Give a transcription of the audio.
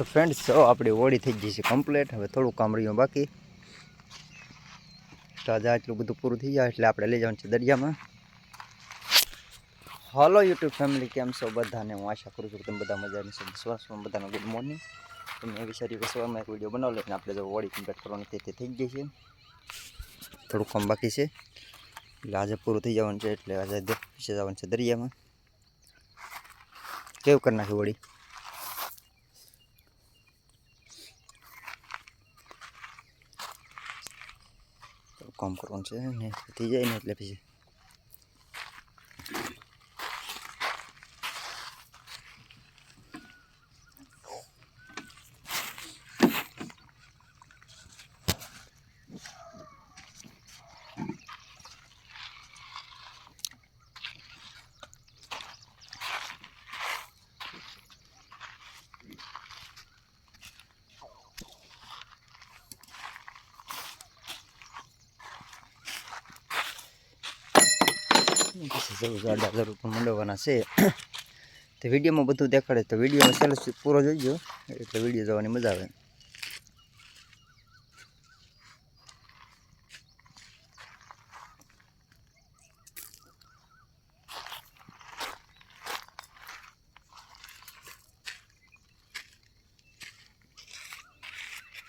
તો ફ્રેન્ડ્સ જો આપણી હોળી થઈ ગઈ છે કમ્પ્લીટ હવે થોડું કામ રહ્યું બાકી તો આજે આટલું બધું પૂરું થઈ જાય એટલે આપણે લઈ જવાનું છે દરિયામાં હાલો યુટ્યુબ ફેમિલી કેમ છો બધાને હું આશા કરું છું કે તમે બધા મજાની છો સ્વાસ્થ્યમાં બધાનો ગુડ મોર્નિંગ તો મેં વિચાર્યું કે સવારમાં એક વિડીયો બનાવી લઈને આપણે જો હોળી કમ્પ્લીટ કરવાની તે તે થઈ ગઈ છે થોડું કામ બાકી છે એટલે આજે પૂરું થઈ જવાનું છે એટલે આજે વિશે જવાનું છે દરિયામાં કેવું કરી નાખી હોળી કામ કરવાનું છે ને થઈ જાય ને એટલે પછી પછી રૂપિયા મંડવાના છે તો વિડીયોમાં બધું દેખાડે તો વિડીયોમાં છેલ્લે પૂરો જોઈજો એટલે વીડિયો જોવાની મજા આવે